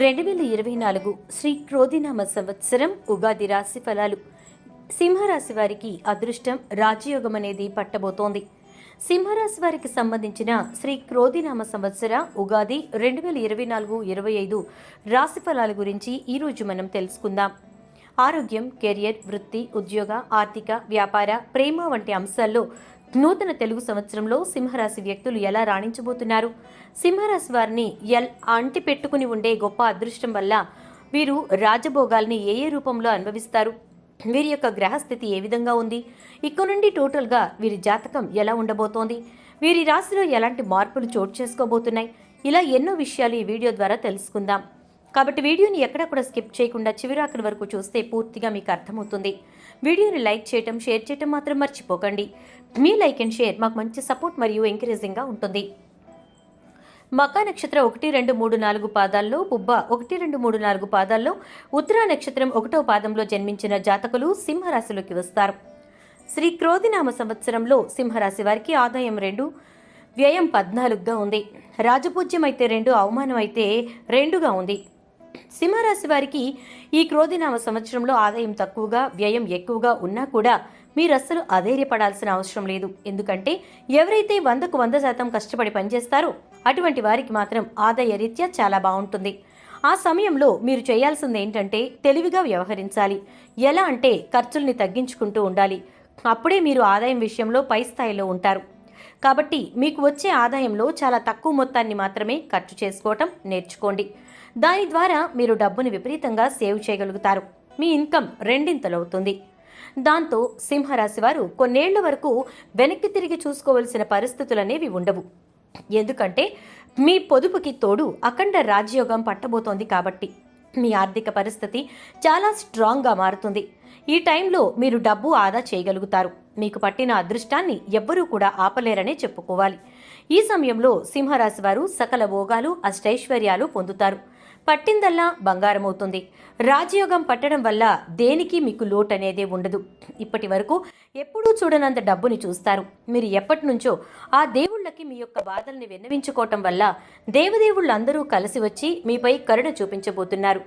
రెండు వేల ఇరవై నాలుగు శ్రీ క్రోధినామ సంవత్సరం ఉగాది రాశి ఫలాలు. సింహరాశి వారికి అదృష్టం రాజయోగం అనేది పట్టబోతోంది. సింహరాశి వారికి సంబంధించిన శ్రీ క్రోధినామ సంవత్సర ఉగాది రెండు వేల ఇరవై నాలుగు ఇరవై ఐదు రాశి ఫలాల గురించి ఈరోజు మనం తెలుసుకుందాం. ఆరోగ్యం కెరియర్ వృత్తి ఉద్యోగ ఆర్థిక వ్యాపార ప్రేమ వంటి అంశాల్లో నూతన తెలుగు సంవత్సరంలో సింహరాశి వ్యక్తులు ఎలా రాణించబోతున్నారు? సింహరాశి వారిని ఎల్ అంటి పెట్టుకుని ఉండే గొప్ప అదృష్టం వల్ల వీరు రాజభోగాల్ని ఏ ఏ రూపంలో అనుభవిస్తారు? వీరి యొక్క గ్రహస్థితి ఏ విధంగా ఉంది? ఇక్కడ నుండి టోటల్గా వీరి జాతకం ఎలా ఉండబోతోంది? వీరి రాశిలో ఎలాంటి మార్పులు చోటు చేసుకోబోతున్నాయి? ఇలా ఎన్నో విషయాలు ఈ వీడియో ద్వారా తెలుసుకుందాం. కాబట్టి వీడియోని ఎక్కడ కూడా స్కిప్ చేయకుండా చివరాఖరి వరకు చూస్తే పూర్తిగా మీకు అర్థమవుతుంది. వీడియోని లైక్ చేయటం షేర్ చేయటం మాత్రం మర్చిపోకండి. మీ లైక్ అండ్ షేర్ మాకు మంచి సపోర్ట్ మరియు ఎంకరేజింగ్గా ఉంటుంది. మకా నక్షత్రం ఒకటి రెండు మూడు నాలుగు పాదాల్లో బుబ్బ ఒకటి రెండు మూడు నాలుగు పాదాల్లో ఉత్తరా నక్షత్రం ఒకటో పాదంలో జన్మించిన జాతకులు సింహరాశిలోకి వస్తారు. శ్రీ క్రోధినామ సంవత్సరంలో సింహరాశి వారికి ఆదాయం రెండు వ్యయం పద్నాలుగుగా ఉంది. రాజపూజ్యం అయితే రెండు అవమానం అయితే రెండుగా ఉంది. సింహరాశి వారికి ఈ క్రోధినామ సంవత్సరంలో ఆదాయం తక్కువగా వ్యయం ఎక్కువగా ఉన్నా కూడా మీరు అస్సలు అధైర్యపడాల్సిన అవసరం లేదు. ఎందుకంటే ఎవరైతే వందకు వంద శాతం కష్టపడి పనిచేస్తారో అటువంటి వారికి మాత్రం ఆదాయ రీత్యా చాలా బాగుంటుంది. ఆ సమయంలో మీరు చేయాల్సింది ఏంటంటే తెలివిగా వ్యవహరించాలి. ఎలా అంటే ఖర్చుల్ని తగ్గించుకుంటూ ఉండాలి. అప్పుడే మీరు ఆదాయం విషయంలో పై స్థాయిలో ఉంటారు. కాబట్టి మీకు వచ్చే ఆదాయంలో చాలా తక్కువ మొత్తాన్ని మాత్రమే ఖర్చు చేసుకోవటం నేర్చుకోండి. దాని ద్వారా మీరు డబ్బును విపరీతంగా సేవ్ చేయగలుగుతారు. మీ ఇన్కమ్ రెండింతలవుతుంది. దాంతో సింహరాశి వారు కొన్నేళ్ళ వరకు వెనక్కి తిరిగి చూసుకోవలసిన పరిస్థితులనేవి ఉండవు. ఎందుకంటే మీ పొదుపుకి తోడు అఖండ రాజయోగం పట్టబోతోంది కాబట్టి. మీ ఆర్థిక పరిస్థితి చాలా స్ట్రాంగ్గా మారుతుంది. ఈ టైంలో మీరు డబ్బు ఆదా చేయగలుగుతారు. మీకు పట్టిన అదృష్టాన్ని ఎవ్వరూ కూడా ఆపలేరనే చెప్పుకోవాలి. ఈ సమయంలో సింహరాశి వారు సకల భోగాలు అష్టైశ్వర్యాలు పొందుతారు. పట్టిందల్లా బంగారమవుతుంది. రాజయోగం పట్టడం వల్ల దేనికి మీకు లోటు అనేదే ఉండదు. ఇప్పటి వరకు ఎప్పుడూ చూడనంత డబ్బుని చూస్తారు. మీరు ఎప్పటి నుంచో ఆ దేవుళ్ళకి మీ యొక్క బాధల్ని విన్నవించుకోవటం వల్ల దేవదేవుళ్ళందరూ కలిసి వచ్చి మీపై కరుణ చూపించబోతున్నారు.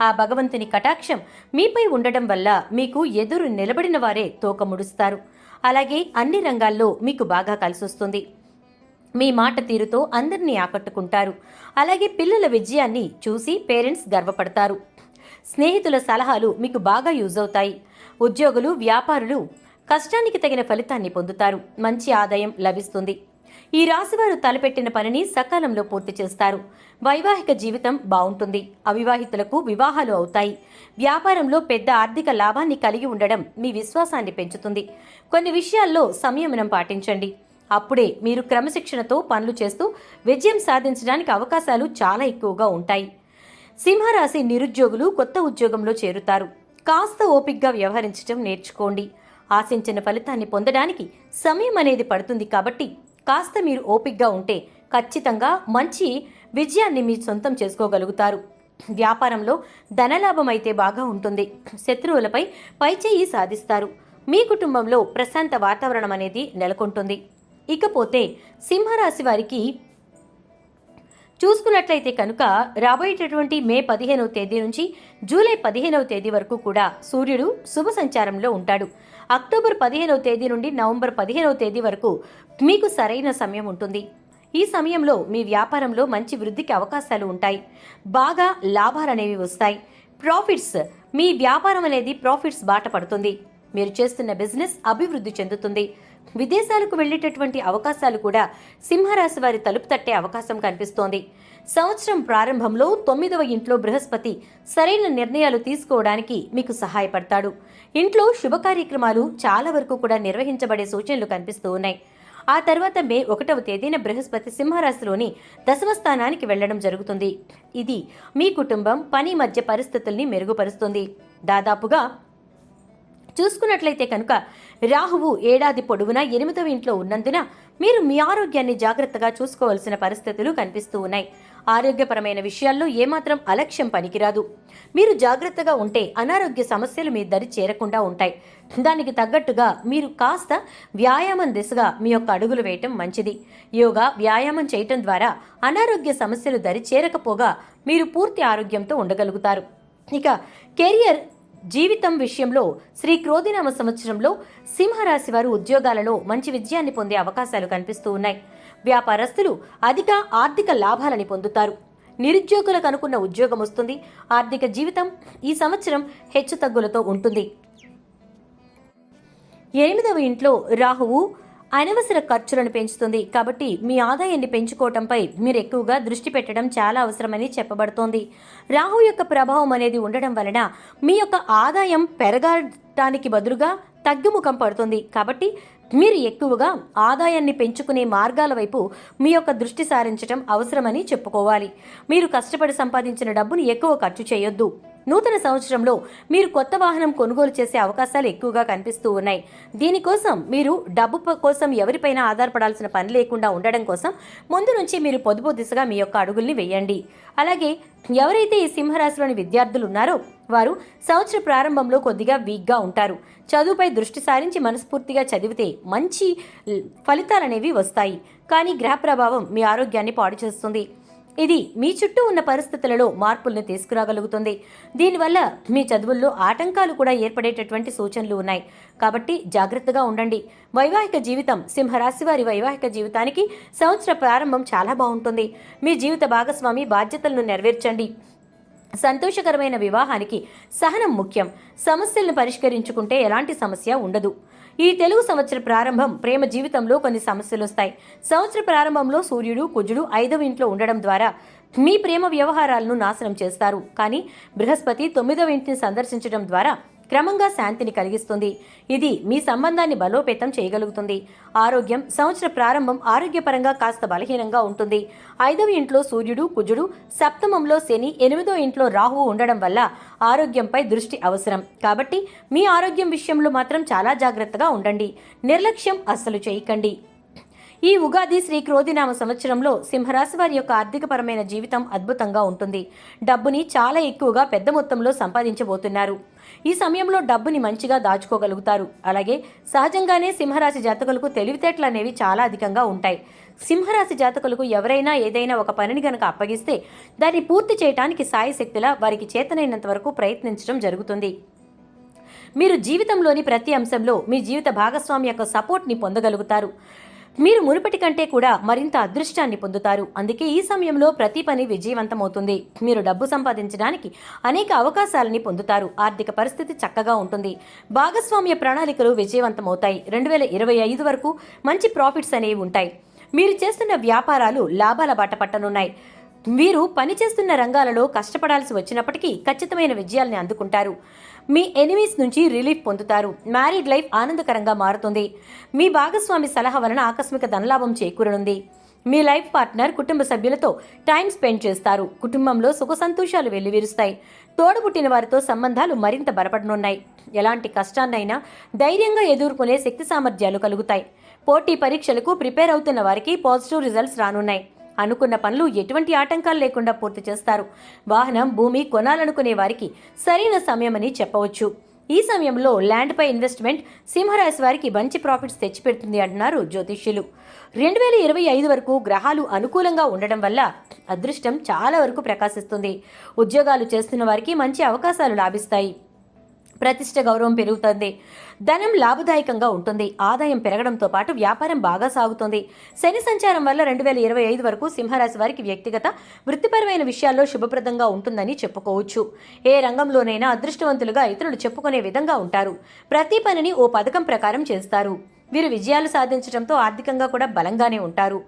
ఆ భగవంతుని కటాక్షం మీపై ఉండడం వల్ల మీకు ఎదురు నిలబడిన వారే తోక ముడుస్తారు అలాగే అన్ని రంగాల్లో మీకు బాగా కలిసొస్తుంది. మీ మాట తీరుతో అందరినీ ఆకట్టుకుంటారు. అలాగే పిల్లల విజయాన్ని చూసి పేరెంట్స్ గర్వపడతారు. స్నేహితుల సలహాలు మీకు బాగా యూజ్ అవుతాయి. ఉద్యోగులు వ్యాపారులు కష్టానికి తగిన ఫలితాన్ని పొందుతారు. మంచి ఆదాయం లభిస్తుంది. ఈ రాశివారు తలపెట్టిన పనిని సకాలంలో పూర్తి చేస్తారు. వైవాహిక జీవితం బాగుంటుంది. అవివాహితులకు వివాహాలు అవుతాయి. వ్యాపారంలో పెద్ద ఆర్థిక లాభాన్ని కలిగి ఉండడం మీ విశ్వాసాన్ని పెంచుతుంది. కొన్ని విషయాల్లో సంయమనం పాటించండి. అప్పుడే మీరు క్రమశిక్షణతో పనులు చేస్తూ విజయం సాధించడానికి అవకాశాలు చాలా ఎక్కువగా ఉంటాయి. సింహరాశి నిరుద్యోగులు కొత్త ఉద్యోగంలో చేరుతారు. కాస్త ఓపిగ్గా వ్యవహరించడం నేర్చుకోండి. ఆశించిన ఫలితాన్ని పొందడానికి సమయం అనేది పడుతుంది కాబట్టి కాస్త మీరు ఓపిగ్గా ఉంటే ఖచ్చితంగా మంచి విజయాన్ని మీ సొంతం చేసుకోగలుగుతారు. వ్యాపారంలో ధనలాభం అయితే బాగా ఉంటుంది. శత్రువులపై పైచేయి సాధిస్తారు. మీ కుటుంబంలో ప్రశాంత వాతావరణం అనేది నెలకొంటుంది. ఇకపోతే సింహరాశి వారికి చూసుకున్నట్లయితే కనుక రాబోయేటటువంటి మే పదిహేనవ తేదీ నుంచి జూలై పదిహేనవ తేదీ వరకు కూడా సూర్యుడు శుభ సంచారంలో ఉంటాడు. అక్టోబర్ పదిహేనవ తేదీ నుండి నవంబర్ పదిహేనవ తేదీ వరకు మీకు సరైన సమయం ఉంటుంది. ఈ సమయంలో మీ వ్యాపారంలో మంచి వృద్ధికి అవకాశాలు ఉంటాయి. బాగా లాభాలనేవి వస్తాయి. ప్రాఫిట్స్ మీ వ్యాపారం అనేది ప్రాఫిట్స్ బాట పడుతుంది. మీరు చేస్తున్న బిజినెస్ అభివృద్ధి చెందుతుంది. విదేశాలకు వెళ్ళేటటువంటి అవకాశాలు కూడా సింహరాశి వారి తలుపు తట్టే అవకాశం కనిపిస్తోంది. సంవత్సరం ప్రారంభంలో తొమ్మిదవ ఇంట్లో బృహస్పతి సరైన నిర్ణయాలు తీసుకోవడానికి మీకు సహాయపడతాడు. ఇంట్లో శుభ కార్యక్రమాలు చాలా వరకు కూడా నిర్వహించబడే సూచనలు కనిపిస్తూ ఉన్నాయి. ఆ తర్వాత మే ఒకటవ తేదీన బృహస్పతి సింహరాశిలోని దశమ స్థానానికి వెళ్ళడం జరుగుతుంది. ఇది మీ కుటుంబం పని మధ్య పరిస్థితుల్ని మెరుగుపరుస్తుంది. దాదాపుగా చూసుకున్నట్లయితే కనుక రాహువు ఏడాది పొడవునా ఎనిమిదవ ఇంట్లో ఉన్నందున మీరు మీ ఆరోగ్యాన్ని జాగ్రత్తగా చూసుకోవాల్సిన పరిస్థితులు కనిపిస్తూ ఉన్నాయి. ఆరోగ్యపరమైన విషయాల్లో ఏమాత్రం అలక్ష్యం పనికిరాదు. మీరు జాగ్రత్తగా ఉంటే అనారోగ్య సమస్యలు మీ దరి చేరకుండా ఉంటాయి. దానికి తగ్గట్టుగా మీరు కాస్త వ్యాయామం దిశగా మీ యొక్క అడుగులు వేయటం మంచిది. యోగా వ్యాయామం చేయటం ద్వారా అనారోగ్య సమస్యలు దరి చేరకపోగా మీరు పూర్తి ఆరోగ్యంతో ఉండగలుగుతారు. ఇక కెరియర్ జీవితం విషయంలో శ్రీ క్రోధినామ సంవత్సరంలో సింహరాశి వారు ఉద్యోగాలలో మంచి విజయాన్ని పొందే అవకాశాలు కనిపిస్తూ ఉన్నాయి. వ్యాపారస్తులు అధిక ఆర్థిక లాభాలని పొందుతారు. నిరుద్యోగులకు అనుకున్న ఉద్యోగం వస్తుంది. ఆర్థిక జీవితం ఈ సంవత్సరం హెచ్చుతగ్గులతో ఉంటుంది. ఎనిమిదవ ఇంట్లో రాహువు అనవసర ఖర్చులను పెంచుతుంది. కాబట్టి మీ ఆదాయాన్ని పెంచుకోవటంపై మీరు ఎక్కువగా దృష్టి పెట్టడం చాలా అవసరమని చెప్పబడుతోంది. రాహు యొక్క ప్రభావం అనేది ఉండడం వలన మీ యొక్క ఆదాయం పెరగటానికి బదులుగా తగ్గుముఖం పడుతుంది. కాబట్టి మీరు ఎక్కువగా ఆదాయాన్ని పెంచుకునే మార్గాల వైపు మీ యొక్క దృష్టి సారించడం అవసరమని చెప్పుకోవాలి. మీరు కష్టపడి సంపాదించిన డబ్బును ఎక్కువ ఖర్చు చేయొద్దు. నూతన సంవత్సరంలో మీరు కొత్త వాహనం కొనుగోలు చేసే అవకాశాలు ఎక్కువగా కనిపిస్తూ ఉన్నాయి. దీనికోసం మీరు డబ్బు కోసం ఎవరిపైనా ఆధారపడాల్సిన పని లేకుండా ఉండడం కోసం ముందు నుంచి మీరు పొదుపు దిశగా మీ యొక్క అడుగుల్ని వేయండి. అలాగే ఎవరైతే ఈ సింహరాశిలోని విద్యార్థులు ఉన్నారో వారు సంవత్సర ప్రారంభంలో కొద్దిగా వీక్గా ఉంటారు. చదువుపై దృష్టి సారించి మనస్ఫూర్తిగా చదివితే మంచి ఫలితాలనేవి వస్తాయి. కానీ గ్రహ ప్రభావం మీ ఆరోగ్యాన్ని పాడు చేస్తుంది. ఇది మీ చుట్టూ ఉన్న పరిస్థితులలో మార్పుల్ని తీసుకురాగలుగుతుంది. దీనివల్ల మీ చదువుల్లో ఆటంకాలు కూడా ఏర్పడేటటువంటి సూచనలు ఉన్నాయి. కాబట్టి జాగ్రత్తగా ఉండండి. వైవాహిక జీవితం సింహరాశి వారి వైవాహిక జీవితానికి సంవత్సర ప్రారంభం చాలా బాగుంటుంది. మీ జీవిత భాగస్వామి బాధ్యతలను నెరవేర్చండి. సంతోషకరమైన వివాహానికి సహనం ముఖ్యం. సమస్యలను పరిష్కరించుకుంటే ఎలాంటి సమస్య ఉండదు. ఈ తెలుగు సంవత్సర ప్రారంభం ప్రేమ జీవితంలో కొన్ని సమస్యలు వస్తాయి. సంవత్సర ప్రారంభంలో సూర్యుడు కుజుడు ఐదవ ఇంట్లో ఉండడం ద్వారా మీ ప్రేమ వ్యవహారాలను నాశనం చేస్తారు. కానీ బృహస్పతి తొమ్మిదవ ఇంటిని సందర్శించడం ద్వారా క్రమంగా శాంతిని కలిగిస్తుంది. ఇది మీ సంబంధాన్ని బలోపేతం చేయగలుగుతుంది. ఆరోగ్యం సంవత్సర ప్రారంభం ఆరోగ్యపరంగా కాస్త బలహీనంగా ఉంటుంది. ఐదవ ఇంట్లో సూర్యుడు కుజుడు సప్తమంలో శని ఎనిమిదో ఇంట్లో రాహువు ఉండడం వల్ల ఆరోగ్యంపై దృష్టి అవసరం. కాబట్టి మీ ఆరోగ్యం విషయంలో మాత్రం చాలా జాగ్రత్తగా ఉండండి. నిర్లక్ష్యం అస్సలు చేయకండి. ఈ ఉగాది శ్రీ క్రోధినామ సంవత్సరంలో సింహరాశి వారి యొక్క ఆర్థికపరమైన జీవితం అద్భుతంగా ఉంటుంది. డబ్బుని చాలా ఎక్కువగా పెద్ద మొత్తంలో సంపాదించబోతున్నారు. ఈ సమయంలో డబ్బుని మంచిగా దాచుకోగలుగుతారు. అలాగే సహజంగానే సింహరాశి జాతకులకు తెలివితేటలు అనేవి చాలా అధికంగా ఉంటాయి. సింహరాశి జాతకులకు ఎవరైనా ఏదైనా ఒక పనిని గనక అప్పగిస్తే దాన్ని పూర్తి చేయటానికి సాయశక్తిలా వారికి చేతనైనంత వరకు ప్రయత్నించడం జరుగుతుంది. మీరు జీవితంలోని ప్రతి అంశంలో మీ జీవిత భాగస్వామి యొక్క సపోర్ట్ని పొందగలుగుతారు. మీరు మునుపటి కంటే కూడా మరింత అదృష్టాన్ని పొందుతారు. అందుకే ఈ సమయంలో ప్రతి పని విజయవంతమవుతుంది. మీరు డబ్బు సంపాదించడానికి అనేక అవకాశాలని పొందుతారు. ఆర్థిక పరిస్థితి చక్కగా ఉంటుంది. భాగస్వామ్య ప్రణాళికలు విజయవంతమవుతాయి. రెండు వేల ఇరవై ఐదు వరకు మంచి ప్రాఫిట్స్ అనేవి ఉంటాయి. మీరు చేస్తున్న వ్యాపారాలు లాభాల బాట పట్టనున్నాయి. వీరు పనిచేస్తున్న రంగాలలో కష్టపడాల్సి వచ్చినప్పటికీ ఖచ్చితమైన విజయాల్ని అందుకుంటారు. మీ ఎనిమీస్ నుంచి రిలీఫ్ పొందుతారు. మ్యారీడ్ లైఫ్ ఆనందకరంగా మారుతుంది. మీ భాగస్వామి సలహా వలన ఆకస్మిక ధనలాభం చేకూరనుంది. మీ లైఫ్ పార్ట్నర్ కుటుంబ సభ్యులతో టైం స్పెండ్ చేస్తారు. కుటుంబంలో సుఖ సంతోషాలు వెల్లివిరుస్తాయి. తోడబుట్టిన వారితో సంబంధాలు మరింత బలపడనున్నాయి. ఎలాంటి కష్టాన్నైనా ధైర్యంగా ఎదుర్కొనే శక్తి సామర్థ్యాలు కలుగుతాయి. పోటీ పరీక్షలకు ప్రిపేర్ అవుతున్న వారికి పాజిటివ్ రిజల్ట్స్ రానున్నాయి. అనుకున్న పనులు ఎటువంటి ఆటంకాలు లేకుండా పూర్తి చేస్తారు. వాహనం భూమి కొనాలనుకునే వారికి సరైన సమయమని చెప్పవచ్చు. ఈ సమయంలో ల్యాండ్పై ఇన్వెస్ట్మెంట్ సింహరాశి వారికి మంచి ప్రాఫిట్స్ తెచ్చిపెడుతుంది అంటున్నారు జ్యోతిష్యులు. రెండు వేల ఇరవై ఐదు వరకు గ్రహాలు అనుకూలంగా ఉండడం వల్ల అదృష్టం చాలా వరకు ప్రకాశిస్తుంది. ఉద్యోగాలు చేస్తున్న వారికి మంచి అవకాశాలు లాభిస్తాయి. ప్రతిష్ట గౌరవం పెరుగుతుంది. ధనం లాభదాయకంగా ఉంటుంది. ఆదాయం పెరగడంతో పాటు వ్యాపారం బాగా సాగుతుంది. శని సంచారం వల్ల రెండు వేల ఇరవై ఐదు వరకు సింహరాశి వారికి వ్యక్తిగత వృత్తిపరమైన విషయాల్లో శుభప్రదంగా ఉంటుందని చెప్పుకోవచ్చు. ఏ రంగంలోనైనా అదృష్టవంతులుగా ఇతరులు చెప్పుకునే విధంగా ఉంటారు. ప్రతి పనిని ఓ పథకం ప్రకారం చేస్తారు. వీరు విజయాలు సాధించడంతో ఆర్థికంగా కూడా బలంగానే ఉంటారు.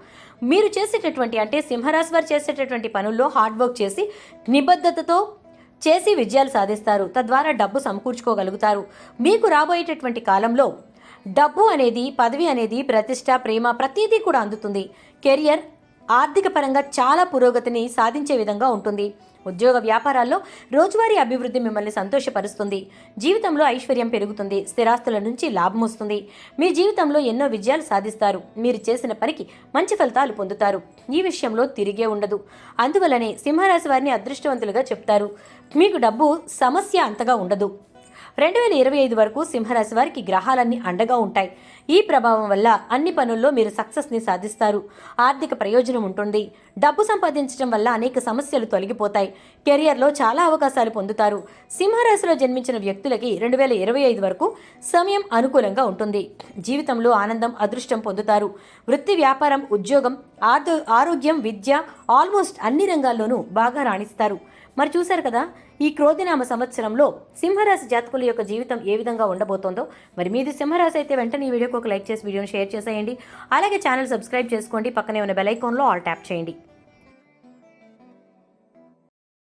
మీరు చేసేటటువంటి అంటే సింహరాశి వారు చేసేటటువంటి పనుల్లో హార్డ్ వర్క్ చేసి నిబద్ధతతో చేసి విజయాలు సాధిస్తారు తద్వారా డబ్బు సమకూర్చుకోగలుగుతారు. మీకు రాబోయేటటువంటి కాలంలో డబ్బు అనేది పదవి అనేది ప్రతిష్ట ప్రేమ ప్రతీదీ కూడా అందుతుంది. కెరియర్ ఆర్థిక పరంగా చాలా పురోగతిని సాధించే విధంగా ఉంటుంది. ఉద్యోగ వ్యాపారాల్లో రోజువారీ అభివృద్ధి మిమ్మల్ని సంతోషపరుస్తుంది. జీవితంలో ఐశ్వర్యం పెరుగుతుంది. స్థిరాస్తుల నుంచి లాభం వస్తుంది. మీ జీవితంలో ఎన్నో విజయాలు సాధిస్తారు. మీరు చేసిన పనికి మంచి ఫలితాలు పొందుతారు. ఈ విషయంలో తిరిగే ఉండదు. అందువలనే సింహరాశి వారిని అదృష్టవంతులుగా చెప్తారు. మీకు డబ్బు సమస్య అంతగా ఉండదు. రెండు వేల ఇరవై ఐదు వరకు సింహరాశి వారికి గ్రహాలన్నీ అండగా ఉంటాయి. ఈ ప్రభావం వల్ల అన్ని పనుల్లో మీరు సక్సెస్ని సాధిస్తారు. ఆర్థిక ప్రయోజనం ఉంటుంది. డబ్బు సంపాదించడం వల్ల అనేక సమస్యలు తొలగిపోతాయి. కెరియర్లో చాలా అవకాశాలు పొందుతారు. సింహరాశిలో జన్మించిన వ్యక్తులకి రెండు వేల ఇరవై ఐదు వరకు సమయం అనుకూలంగా ఉంటుంది. జీవితంలో ఆనందం అదృష్టం పొందుతారు. వృత్తి వ్యాపారం ఉద్యోగం ఆదో ఆరోగ్యం విద్య ఆల్మోస్ట్ అన్ని రంగాల్లోనూ బాగా రాణిస్తారు. మరి చూశారు కదా ఈ క్రోధినామ సంవత్సరంలో సింహరాశి జాతకుల యొక్క జీవితం ఏ విధంగా ఉండబోతోందో మరి మీది సింహరాశి అయితే వెంటనే ఈ వీడియోకి ఒక లైక్ చేసి వీడియోని షేర్ చేసేయండి. అలాగే ఛానల్ సబ్స్క్రైబ్ చేసుకోండి. పక్కనే ఉన్న బెల్ ఐకాన్లో ఆల్ ట్యాప్ చేయండి.